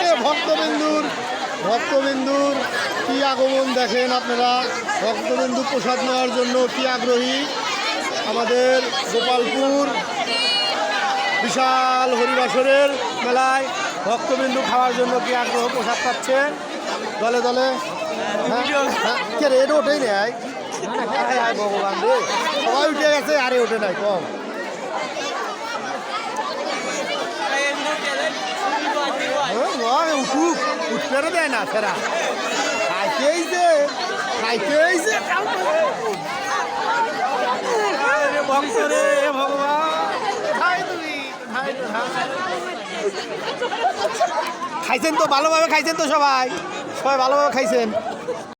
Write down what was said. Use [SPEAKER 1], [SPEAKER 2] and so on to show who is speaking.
[SPEAKER 1] হ্যাঁ ভক্তবিন্দুর ভক্তবিন্দুর কি আগমন দেখেন আপনারা? ভক্তবিন্দু প্রসাদ নেওয়ার জন্য কি আগ্রহী? আমাদের গোপালপুর বিশাল হরিবাসরের মেলায় ভক্তবিন্দু খাওয়ার জন্য কি আগ্রহ প্রসাদ পাচ্ছে? দলে দলে? হ্যাঁ? হ্যাঁ? কে রে এটা ওঠেই নেয় ভগবান রে। সবাই উঠে গেছে আরে ওঠে নাই কম। হ্যাঁ, উঠুক। উঠতে দেয় না সেরা। খাইতে এইছে খাইতে এইছে ভগবান? খাইছেন তো ভালোভাবে খাইছেন তো সবাই। সবাই ভালোভাবে খাইছেন।